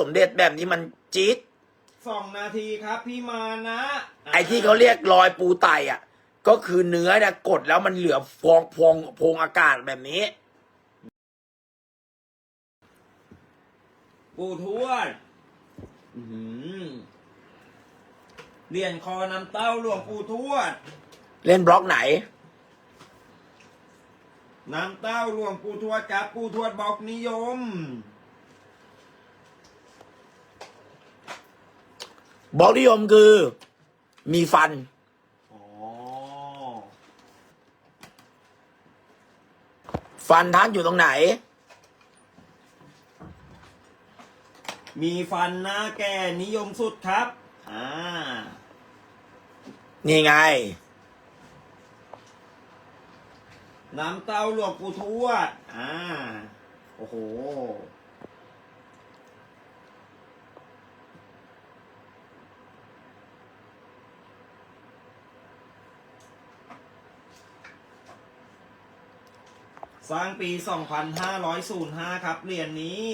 สมเด็จแบบนี้มันจี๊ดสองนาทีครับ พี่มานะไอ้ที่เขาเรียกรอยปูไตอะ ก็คือเนื้อเนี่ยกดแล้วมันเหลือฟองพองโพงอากาศแบบนี้ ปูทวดอื้อหือเหรียญคอน้ำเต้าหลวงปู่ทวด เล่นบล็อกไหนน้ำเต้าหลวงปู่ทวดครับปู่ทวดบอกนิยม บล็อกนิยมคือ มีฟัน อ๋อ ฟันท่านอยู่ตรงไหน มีฟันหน้าแก่นิยมสุดครับ อ่า นี่ไง น้ำเต้าหลวงปู่ทวด อ่า โอ้โห สร้างปี 2505 ครับ เหรียญนี้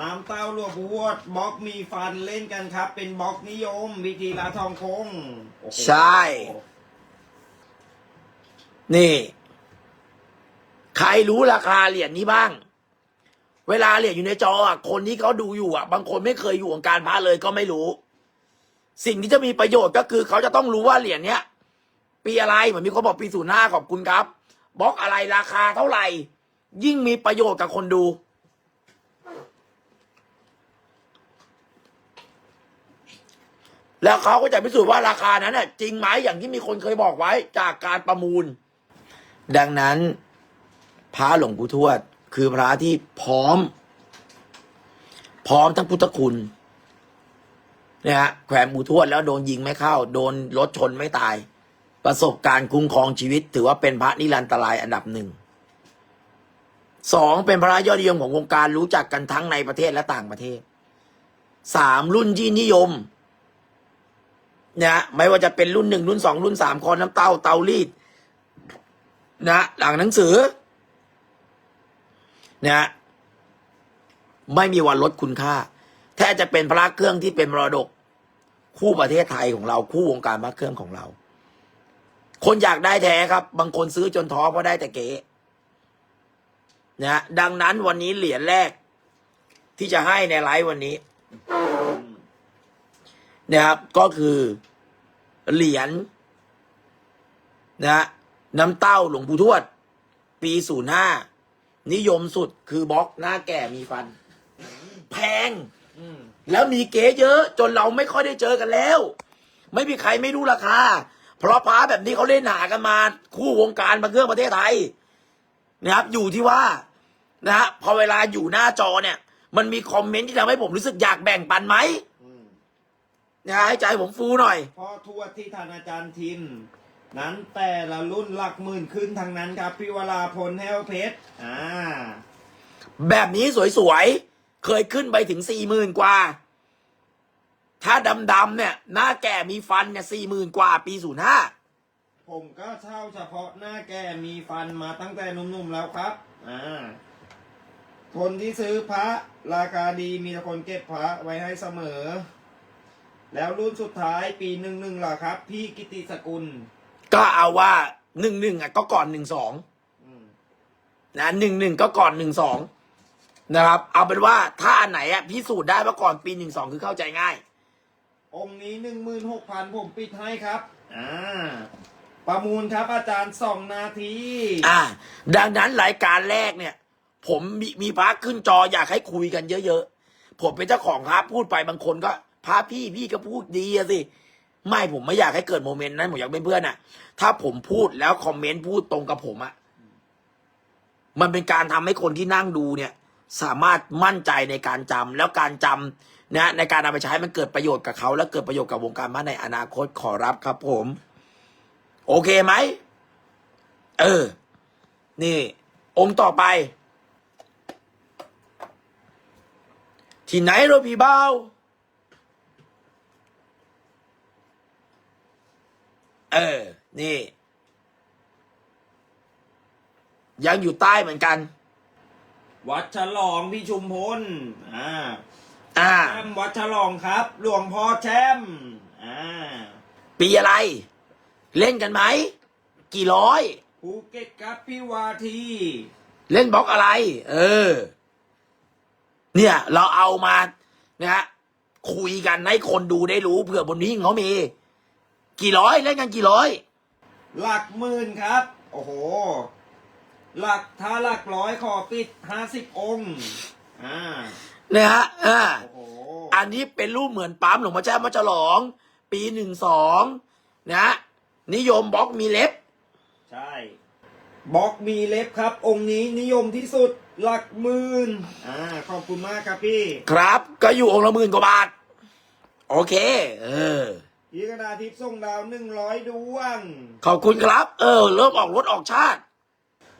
น้ำเต้าลวงปู่ทวดบล็อกมีฟันเล่นกันครับ เป็นบล็อกนิยม วิธีลาทองคงโอ้โหใช่ นี่ ใครรู้ราคาเหรียญนี้บ้าง เวลาเหรียญอยู่ในจออะคนที่เขาดูอยู่อะ บางคนไม่เคยอยู่วงการพระเลยก็ไม่รู้ สิ่งที่จะมีประโยชน์ก็คือเขาจะต้องรู้ว่าเหรียญเนี้ยปีอะไรเหมือนมีคนบอกปีศูนย์ห้าขอบคุณครับ บล็อกอะไรราคาเท่าไหร่ ยิ่งมีประโยชน์กับคนดู แล้วเขาก็จะพิสูจน์ว่าราคานั้นน่ะจริงไหมอย่างที่มีคนเคยบอกไว้จากการประมูล ดังนั้น พระหลวงปู่ทวด คือพระที่พร้อม พร้อมทั้งพุทธคุณนี่ยฮะแขวนปู่ทวดแล้วโดนยิงไม่เข้า โดนรถชนไม่ตาย ประสบการณ์คุ้มครองชีวิต ถือว่าเป็นพระนิรันตรายอันดับหนึ่งสองเป็นพระยอดนิยมของวงการรู้จักกันทั้งในประเทศและต่างประเทศสามรุ่นที่นิยมนะไม่ว่าจะเป็นรุ่นหนึ่งรุ่นสองรุ่นสามคอน้ำเต้าเตารีดนะหลังหนังสือนะไม่มีวันลดคุณค่า แท้จะเป็นพระเครื่องที่เป็นมรดก คู่ประเทศไทยของเราคู่วงการพระเครื่องของเรา คนอยากได้แท้ครับ บางคนซื้อจนท้อเพราะได้แต่เก๋นะดังนั้นวันนี้เหรียญแรก ที่จะให้ในไลฟ์วันนี้นะครับ ก็คือเหรียญนะฮะน้ำเต้าหลวงปู่ทวด ปีศูนย์ห้านิยมสุดคือบล็อกหน้าแก่มีฟัน แพงแล้วมีเก๋เยอะ จนเราไม่ค่อยได้เจอกันแล้ว ไม่มีใครไม่รู้ราคา เพราะพระแบบนี้เขาเล่นหากันมา คู่วงการมาเครื่องประเทศไทยนะครับ อยู่ที่ว่านะฮะพอเวลาอยู่หน้าจอเนี่ย มันมีคอมเมนต์ที่ทำให้ผมรู้สึกอยากแบ่งปันไหมอืมนะฮะให้ใจผมฟูหน่อยพ่อทวดที่ทานอาจารย์ทินนั้นแต่ละรุ่นหลักหมื่นขึ้นทั้งนั้นครับพี่วราพลแห้วเพชรอ่า แบบนี้สวยๆ เคยขึ้นไปถึงสี่หมื่นกว่า ถ้าดำๆเนี่ย หน้าแก่มีฟันเนี่ยสี่หมื่นกว่าปีศูนย์ห้าผมก็เช่าเฉพาะหน้าแก่มีฟันมาตั้งแต่หนุ่มๆแล้วครับ อ่า คนที่ซื้อพระราคาดีมีแต่คนเก็บพระไว้ให้เสมอ แล้วรุ่นสุดท้ายปีหนึ่งหนึ่งล่ะครับ พี่กิติสกุล ก็เอาว่าหนึ่งหนึ่งอะก็ก่อนหนึ่งสองอืมนะหนึ่งหนึ่งก็ก่อนหนึ่งสองนะครับ เอาเป็นว่าถ้าอันไหนอะพิสูจน์ได้ว่าก่อนปีหนึ่งสองคือเข้าใจง่าย องค์นี้หนึ่งหมื่นหกพันผมปิดให้ครับ อ่า ประมูลครับอาจารย์สองนาที อ่า ดังนั้นรายการแรกเนี่ย ผมมีมีพระขึ้นจออยากให้คุยกันเยอะๆ ผมเป็นเจ้าของพระพูดไปบางคนก็พระพี่พี่ก็พูดดีอะสิ ไม่ผมไม่อยากให้เกิดโมเมนต์นั้นผมอยากเป็นเพื่อนอะถ้าผมพูดแล้วคอมเมนต์พูดตรงกับผมอะมันเป็นการทำให้คนที่นั่งดูเนี่ย สามารถมั่นใจในการจำแล้วการจำ นะในการนำไปใช้มันเกิดประโยชน์กับเขา และเกิดประโยชน์กับวงการพระในอนาคตขอรับครับผม โอเคไหมเออ นี่ องค์ต่อไป ที่ไหนโรพีเบาเออ นี่ ยังอยู่ใต้เหมือนกัน วัดฉลองพี่ชุมพลอ่า อ่า แชมป์วัดฉลองครับ หลวงพ่อแชมป์อ่าปีอะไร เล่นกันไหม กี่ร้อย ภูเก็ตครับพี่วาที เล่นบล็อกอะไร เออ เนี่ย เราเอามานะฮะคุยกันให้คนดูได้รู้เผื่อบนนี้เขามี กี่ร้อยเล่นกันกี่ร้อย หลักหมื่นครับ โอ้โห หลักถ้าหลักร้อยขอปิดห้าสิบองค์อ่า นะฮะอ่าโอ้โหอันนี้เป็นรูปเหมือนปั๊มหลวงพ่อแจ้มาฉลอง ปีหนึ่งสองนะฮะนิยมบล็อกมีเล็บ ใช่บล็อกมีเล็บครับ องค์นี้นิยมที่สุดหลักหมื่นอ่าขอบคุณมากครับพี่ ครับ ก็อยู่องค์ละหมื่นกว่าบาท โอเค เออพี่กระดาษทิพย์ส่งดาวหนึ่งร้อยดวง ขอบคุณครับ เออ เริ่มออกรถออกชาติ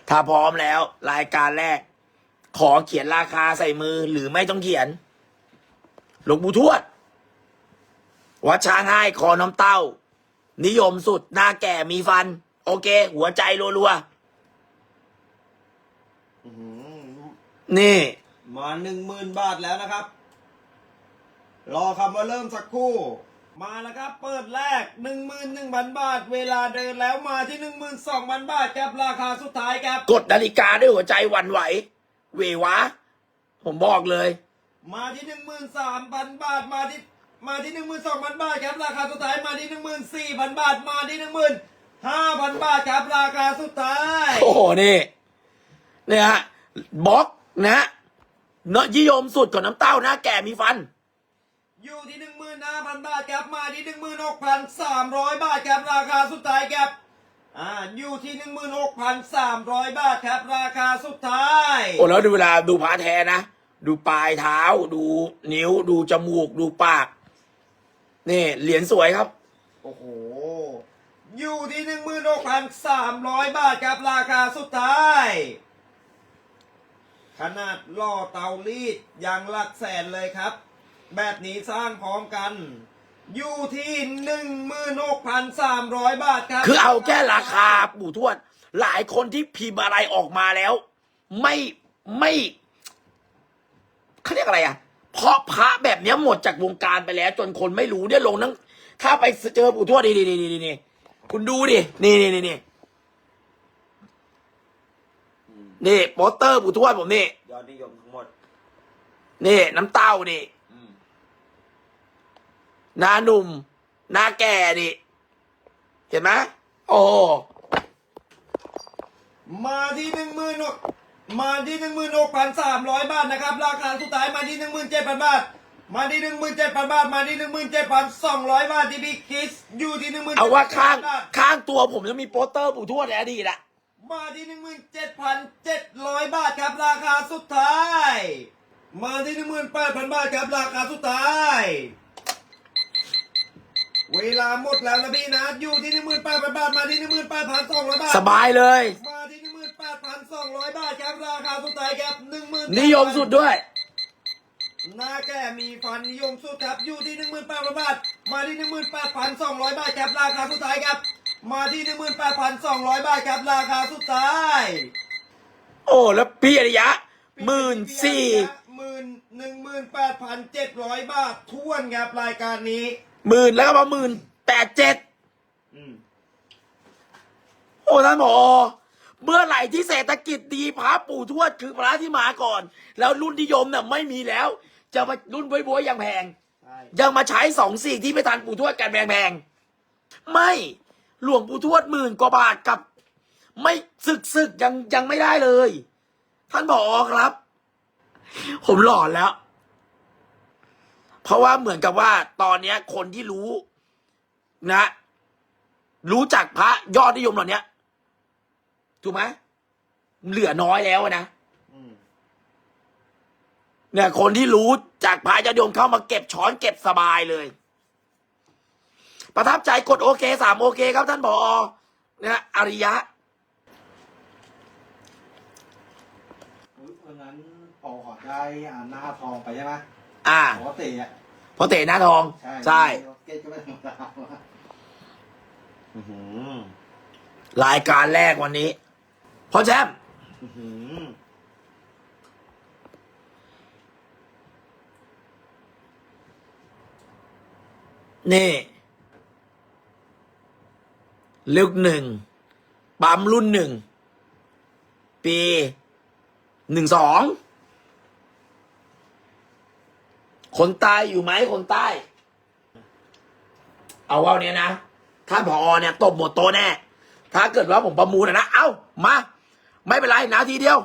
ถ้าพร้อมแล้ว รายการแรก ขอเขียนราคาใส่มือหรือไม่ต้องเขียน หลวงปู่ทวด วัดช้างให้คอน้ำเต้า นิยมสุด หน้าแก่มีฟัน โอเค หัวใจรัวอื้อหือๆนี่ มาหนึ่งหมื่นบาทแล้วนะครับ รอคำว่าเริ่มสักครู่ มาแล้วครับ เปิดแรกหนึ่งหมื่นหนึ่งพันบาท เวลาเดินแล้วมาที่หนึ่งหมื่นสองพันบาทครับราคาสุดท้ายครับ กดนาฬิกาด้วยหัวใจหวันไหว เววะ ผมบอกเลย มาที่หนึ่งหมื่นสามพันบาทมาที่มาที่หนึ่งหมื่นสองพันบาทครับราคาสุดท้ายมาที่หนึ่งหมื่นสี่พันบาทมาที่หนึ่งหมื่นห้าพันบาทครับราคาสุดท้าย โอ้โหนี่เนี่ยฮะบล็อกนะฮะเนอะนิยมสุดของน้ำเต้าหน้าแก่มีฟัน อยู่ที่หนึ่งหมื่นห้าพันบาทครับมาที่หนึ่งหมื่นหกพันสามร้อยบาทครับราคาสุดท้ายครับ อ่าอยู่ที่หนึ่งหมื่นหกพันสามร้อยบาทครับ ราคาสุดท้าย โอ้แล้วดูเวลาดูพระแท้นะ ดูปลายเท้า ดูนิ้ว ดูจมูก ดูปาก นี่ เหรียญสวยครับ โอ้โห อยู่ที่หนึ่งหมื่นหกพันสามร้อยบาทครับ ราคาสุดท้าย ขนาดล่อเตารีดอย่างหลักแสนเลยครับ แบบนี้สร้างพร้อมกัน อยู่ที่หนึ่งหมื่นหกพันสามร้อยบาทครับคือเอาแค่ราคาปู่ทวด หลายคนที่พิมพ์อะไรออกมาแล้ว ไม่ไม่เขาเรียกอะไรอะ เพราะพระแบบเนี้ยหมดจากวงการไปแล้ว จนคนไม่รู้เนี่ยลงทั้งถ้าไปเจอปู่ทวดนี่นี่นี่นี่นี่คุณดูดิ นี่นี่นี่นี่นี่โปสเตอร์ปู่ทวดผมนี่ ยอดนิยมทั้งหมด นี่น้ำเต้านี่ หน้าหนุ่ม หน้าแก่นี่เห็นไหมโอ้มาที่หนึ่งหมื่นมาที่หนึ่งหมื่นหกพันสามร้อยบาทนะครับ ราคาสุดท้ายมาที่หนึ่งหมื่นเจ็ดพันบาท มาที่หนึ่งหมื่นเจ็ดพันบาท มาที่หนึ่งหมื่นเจ็ดพันสองร้อยบาทที่บิ๊กคิสอยู่ที่หนึ่งหมื่นเอาว่าข้างข้างตัวผมจะมีโปสเตอร์ปู่ทวดในอดีตอะมาที่หนึ่งหมื่นเจ็ดพันเจ็ดร้อยบาทครับราคาสุดท้าย มาที่หนึ่งหมื่นแปดพันบาทครับราคาสุดท้าย เวลาหมดแล้วนะพี่นะอยู่ที่หนึ่งหมื่นแปดพันบาทมาที่หนึ่งหมื่นแปดพันสองร้อยบาทสบายเลย มาที่หนึ่งหมื่นแปดพันสองร้อยบาทครับราคาสุดท้ายครับหนึ่งหมื่นนิยมสุดด้วย หน้าแก่มีฟันนิยมสุดครับอยู่ที่หนึ่งหมื่นแปดพันบาทมาที่หนึ่งหมื่นแปดพันสองร้อยบาทครับราคาสุดท้ายครับ มาที่หนึ่งหมื่นแปดพันสองร้อยบาทครับราคาสุดท้ายโอ้แล้วพี่อริยะหมื่นสี่หมื่นหนึ่งหมื่นแปดพันเจ็ดร้อยบาททวนครับรายการนี้ หมื่นแล้วก็มาหมื่นแปดเจ็ดอืมโอ้ท่านผอเมื่อไหร่ที่เศรษฐกิจดีพระปู่ทวดคือพระที่มาก่อน แล้วรุ่นนิยมเนี่ยไม่มีแล้ว จะมารุ่นบวยบวยๆยังแพงใช่ยังมาใช้สองสี่ที่ไม่ทันปู่ทวดกันแพงๆไม่หลวงปู่ทวดหมื่นกว่าบาทกับ ไม่ศึกศึกยังยังไม่ได้เลย ท่านผอครับ ผมหลอนแล้ว เพราะว่าเหมือนกับว่าตอนเนี้ย คนที่รู้นะ รู้จักพระยอดนิยมเหล่านี้ถูกไหมเหลือน้อยแล้วนะเนี่ย คนที่รู้จากพระยอดนิยมเข้ามาเก็บช้อนเก็บสบายเลย ประทับใจกดโอเคสามโอเคครับท่านผอเนี่ยอริยะอุ๊ยวันนั้นปอขอได้อ่าหน้าทองไปใช่ไหม อ่าปกติอะพอเตะหน้าทองใช่ใช่ เกตก็ไม่ธรรมดาอื้อหือรายการแรกวันนี้พ่อแชมป์อื้อหือนี่ ลึกหนึ่ง ปั๊มรุ่นหนึ่ง ปีหนึ่งสอง คนใต้อยู่ไหมคนใต้ เอาว่าเนี้ยนะท่านผอเนี่ยตบหมดโตะแน่ ถ้าเกิดว่าผมประมูลอะนะ เอ้ามา ไม่เป็นไรนาทีเดียว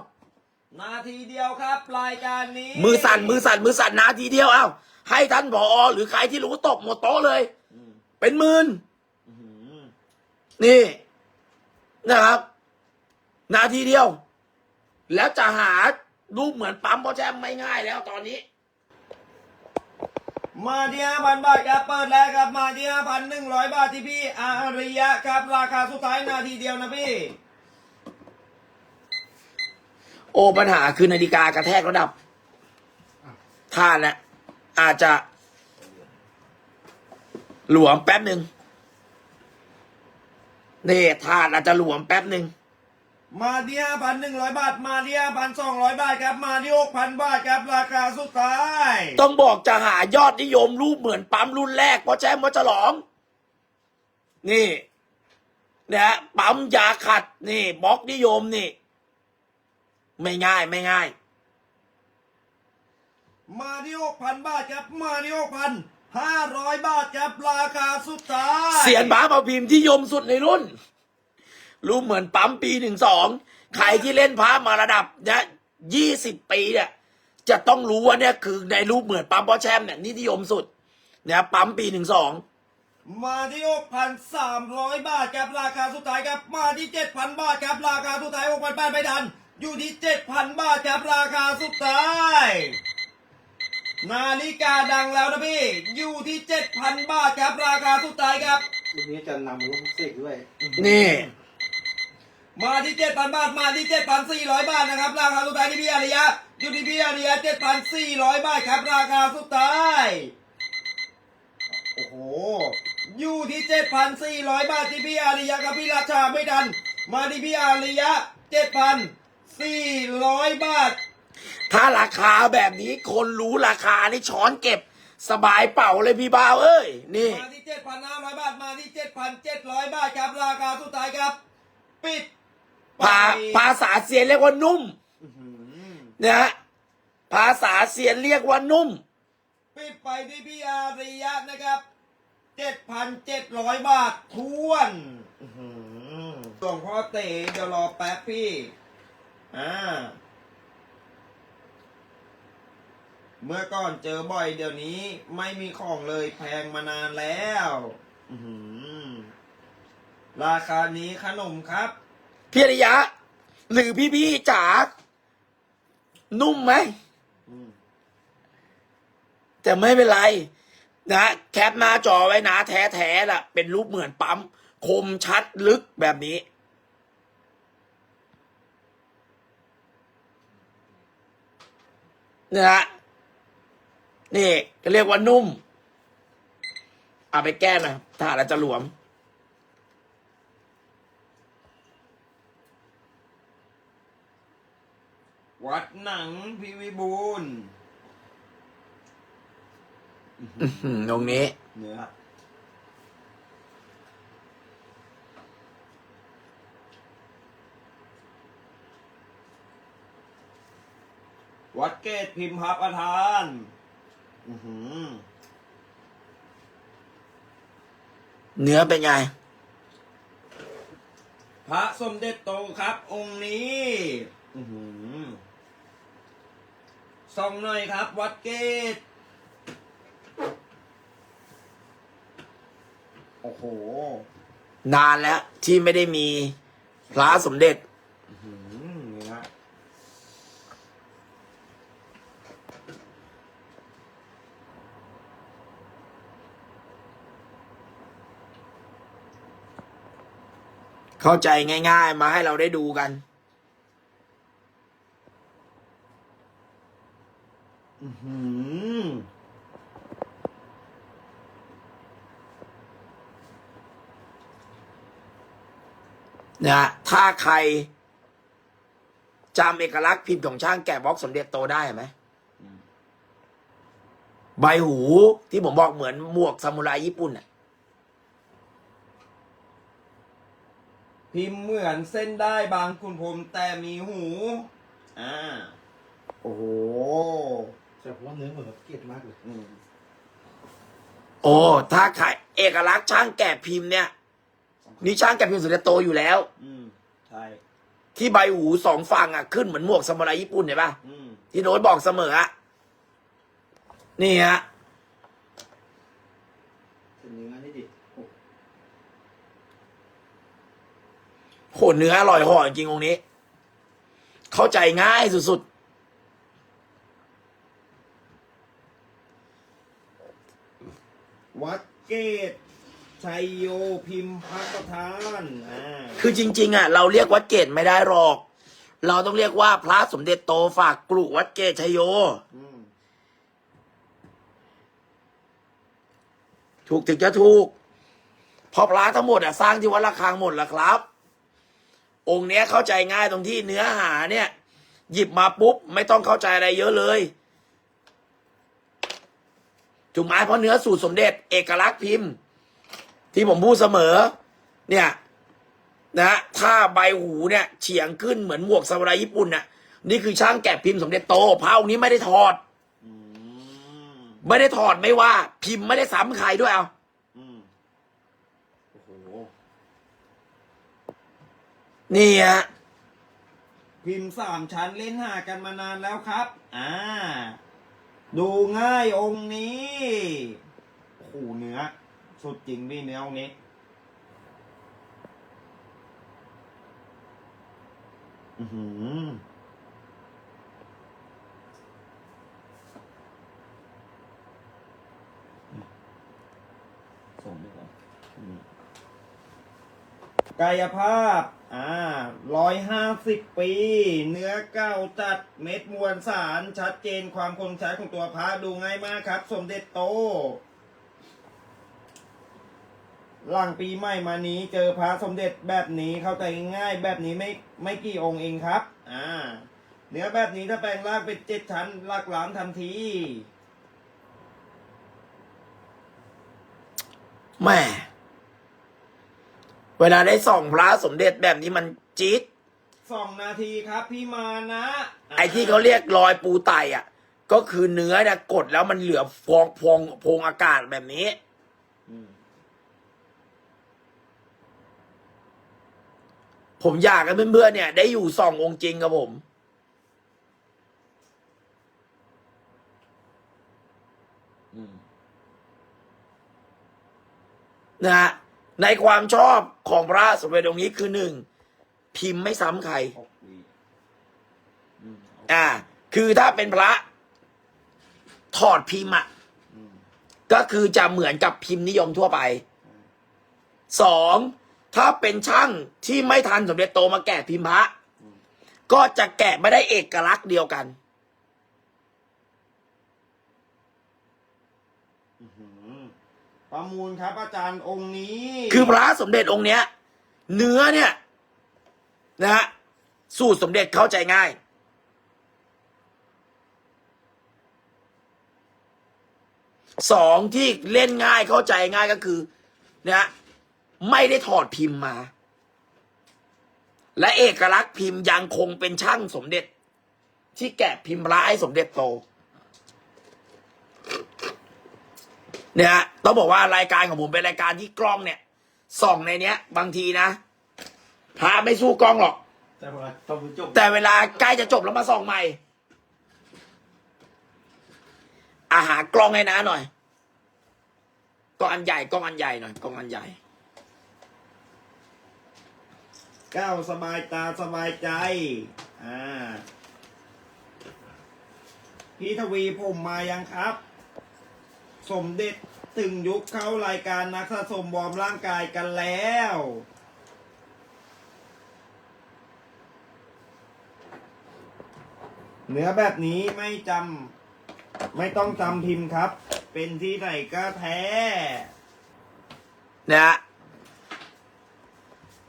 นาทีเดียวครับ รายการนี้มือสั่นมือสั่นมือสั่นนาทีเดียวเอ้าให้ท่านผอหรือใครที่รู้ตบหมดโต๊ะเลยอืมเป็นหมื่นอื้อหือนี่นะครับ นาทีเดียว แล้วจะหารูปเหมือนปั๊มเพราะแช่ไม่ง่ายแล้วตอนนี้ มาที่ห้าพันบาทครับเปิดแล้วครับมาที่ห้าพันหนึ่งร้อยบาทที่พี่อาริยะครับราคาสุดท้ายนาทีเดียวนะพี่ โอ้ปัญหาคือนาฬิกากระแทกระดับท่านน่ะอาจจะ หลวมแป๊บหนึ่งนี่ท่านอาจจะหลวมแป๊บหนึ่งมาที่ห้าพันหนึ่งร้อยบาท มาที่ห้าพันสองร้อยบาทครับ มาที่หกพันบาทครับ ราคาสุดท้าย ต้องบอกจะหายอดนิยมรูปเหมือนปั๊มรุ่นแรกเพราะแจ้มว่าฉลอง นี่นะฮะปั๊มยาขัดนี่บล็อกนิยมนี่ ไม่ง่ายไม่ง่าย มาที่หกพันบาทครับ มาที่หกพันห้าร้อยบาทครับราคาสุดท้ายเสียนบ้ามาพิมพ์ที่ยมสุดในรุ่น รูปเหมือนปั๊มปีหนึ่งสองใครที่เล่นพระมาระดับเนี่ยยี่สิบปีเนี่ย จะต้องรู้ว่าเนี่ยคือในรูปเหมือนปั๊มพ่อแชมป์เนี่ยนี่นิยมสุดเนี่ยปั๊มปีหนึ่งสองมาที่หกพันสามร้อยบาทครับราคาสุดท้ายครับมาที่เจ็ดพันบาทครับราคาสุดท้ายหกพันบาทไม่ทันอยู่ที่เจ็ดพันบาทครับราคาสุดท้าย นาฬิกาดังแล้วนะพี่ อยู่ที่เจ็ดพันบาทครับราคาสุดท้ายครับวันนี้จะนำรูปเสกด้วย นี่ มาที่เจ็ดพันบาทมาที่เจ็ดพันสี่ร้อยบาทนะครับราคาสุดท้ายที่พี่อาริยะ อยู่ที่พี่อาริยะเจ็ดพันสี่ร้อยบาทครับราคาสุดท้าย โอ้โห อยู่ที่เจ็ดพันสี่ร้อยบาทที่พี่อาริยะกับพี่ราชาไม่ทัน มาที่พี่อาริยะเจ็ดพันสี่ร้อยบาท ถ้าราคาแบบนี้คนรู้ราคานี่ช้อนเก็บสบายเป่าเลยพี่บ่าวเอ้ย นี่ มาที่เจ็ดพันห้าร้อยบาท มาที่เจ็ดพันเจ็ดร้อยบาทครับราคาสุดท้ายครับ ปิดไปภาภาษาเซียนเรียกว่านุ่มอื้อหือ นะฮะภาษาเซียนเรียกว่านุ่ม ปิดไปที่พี่อาริยะนะครับเจ็ดพันเจ็ดร้อยบาททวนอื้อหือหลวงพ่อเต๋เดี๋ยวรอแป๊บพี่ อ่า เมื่อก่อนเจอบ่อยเดี๋ยวนี้ไม่มีของเลยแพงมานานแล้วอื้อหือราคานี้ขนมครับ พี่อริยะ หรือพี่พี่ๆจ๋า นุ่มไหมอืมแต่ไม่เป็นไรนะแคปหน้าจอไว้นะแท้แท้ๆล่ะ เป็นรูปเหมือนปั๊ม คมชัดลึกแบบนี้ นะฮะนี่ก็เรียกว่านุ่ม เอาไปแก้หนะถ้าเราจะหลวม วัดหนังพิวิบูลย์อืมตรงนี้ เนื้อวัดเกตพิมพ์พระประธาน อือหือ เนื้อเป็นไง พระสมเด็จโตครับ องค์นี้ อือหือ ส่องหน่อยครับ วัดเกต โอ้โห นานแล้วที่ไม่ได้มีพระสมเด็จ อื้อหือนี่ฮะเข้าใจง่าย ๆ มาให้เราได้ดูกัน อื้อหือนะฮะถ้าใครจำเอกลักษณ์พิมพ์ของช่างแกะบล็อกสมเด็จโตได้ไหมใบหูที่ผมบอกเหมือนหมวกซามูไรญี่ปุ่นอะ พิมพ์เหมือนเส้นได้บางคุณผมแต่มีหู อ่า โอ้โห แต่ผมว่าเนื้อเหมือนกับเกล็ดมากเลยอืมโอ้ถ้าใครเอกลักษณ์ช่างแกะพิมพ์เนี่ย นี่ช่างแกะพิมพ์สุดจะโตอยู่แล้ว อืมใช่ที่ใบหูสองฝั่งอะขึ้นเหมือนหมวกซามูไรญี่ปุ่นเห็นปะอืมที่โน้ตบอกเสมออะนี่ฮะเป็นเนื้อนี่ดิโอ้โหเนื้ออร่อยห่อจริงๆองค์นี้ เข้าใจง่ายสุด วัด เกตชัยโยพิมพ์พักประธานอ่าๆคือจริง ๆ อะ เราเรียกวัดเกตไม่ได้หรอก เราต้องเรียกว่าพระสมเด็จโตฝากกรุวัดเกตชยโย อืมถูกถึงจะถูกเพราะพระทั้งหมดอะสร้างที่วัดระฆังหมดแล้วครับ องค์เนี้ยเข้าใจง่ายตรงที่เนื้อหาเนี่ย หยิบมาปุ๊บ ไม่ต้องเข้าใจอะไรเยอะเลย ถูกไหมเพราะเนื้อสูตรสมเด็จเอกลักษณ์พิมพ์ ที่ผมพูดเสมอ เนี่ยนะถ้าใบหูเนี่ยเฉียงขึ้นเหมือนหมวกซามูไรญี่ปุ่นน่ะนี่คือช่างแกะพิมพ์สมเด็จโตพระองค์นี้ไม่ได้ถอดไม่ได้ถอดไม่ว่า พิมพ์ไม่ได้ซ้ำใครด้วยเอาอืมโอ้โหนี่ฮะพิมพ์สามชั้นเล่นหากันมานานแล้วครับ อ่า ดูง่ายองค์นี้ขู่เนื้อ สุดจริงพี่เนื้อองค์นี้ อือหือส่งไปก่อนอืม กายภาพ อ่าร้อยห้าสิบปี เนื้อเก้าจัดเม็ดมวลสารชัดเจนความคงใช้ของตัวพระดูง่ายมากครับ สมเด็จโตหลังปีใหม่มานี้เจอพระสมเด็จแบบนี้เข้าใจง่ายแบบนี้ไม่ไม่กี่องค์เองครับ อ่า เนื้อแบบนี้ถ้าแปลงร่างเป็นเจ็ดชั้นหลักล้านทันทีแม่ เวลาได้ส่องพระสมเด็จแบบนี้มันจี๊ดสองนาทีครับพี่มานะไอ้ที่เขาเรียกรอยปูไตอะ ก็คือเนื้อเนี่ยกดแล้วมันเหลือฟองพองโพรงอากาศแบบนี้อืมผมอยากให้เพื่อนๆเนี่ย ได้อยู่ส่ององค์จริงกับผมอืมนะฮะ ในความชอบของพระสมเด็จองค์นี้คือหนึ่งพิมพ์ไม่ซ้ำใครหกวีอืมอ่า คือถ้าเป็นพระ ถอดพิมพ์อะอืมก็คือจะเหมือนกับพิมพ์นิยมทั่วไป สองถ้าเป็นช่างที่ไม่ทันสมเด็จโตมาแกะพิมพ์พระ ก็จะแกะไม่ได้เอกลักษณ์เดียวกัน อื้อหือ ประมูลครับ อาจารย์องค์นี้คือพระสมเด็จองค์เนี้ย เนื้อเนี่ยนะฮะสูตรสมเด็จเข้าใจง่าย สองที่เล่นง่ายเข้าใจง่ายก็คือนะฮะไม่ได้ถอดพิมพ์มา และเอกลักษณ์พิมพ์ยังคงเป็นช่างสมเด็จ ที่แกะพิมพ์ระให้สมเด็จโต เนี่ยฮะต้องบอกว่ารายการของผมเป็นรายการที่กล้องเนี่ยส่องในเนี้ย บางทีนะพระไม่สู้กล้องหรอก แต่เวลาตอนจบแต่เวลาใกล้จะจบแล้วมาส่องใหม่ อาหารกล้องให้นะหน่อยกล้องอันใหญ่กล้องอันใหญ่หน่อยกล้องอันใหญ่ก้าวสบายตาสบายใจ อ่า พี่ทวีผมมายังครับ สมเด็จ ถึงยุคเข้ารายการนักสะสมวอมร่างกายกันแล้ว เนื้อแบบนี้ไม่จำไม่ต้องจำพิมพ์ครับ เป็นที่ไหนก็แท้นะฮะ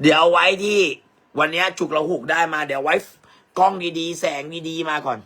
เดี๋ยวไว้ที่ วันนี้ยฉุกละหุกได้มา เดี๋ยวไว้กล้องดีๆ แสงดีๆมาก่อน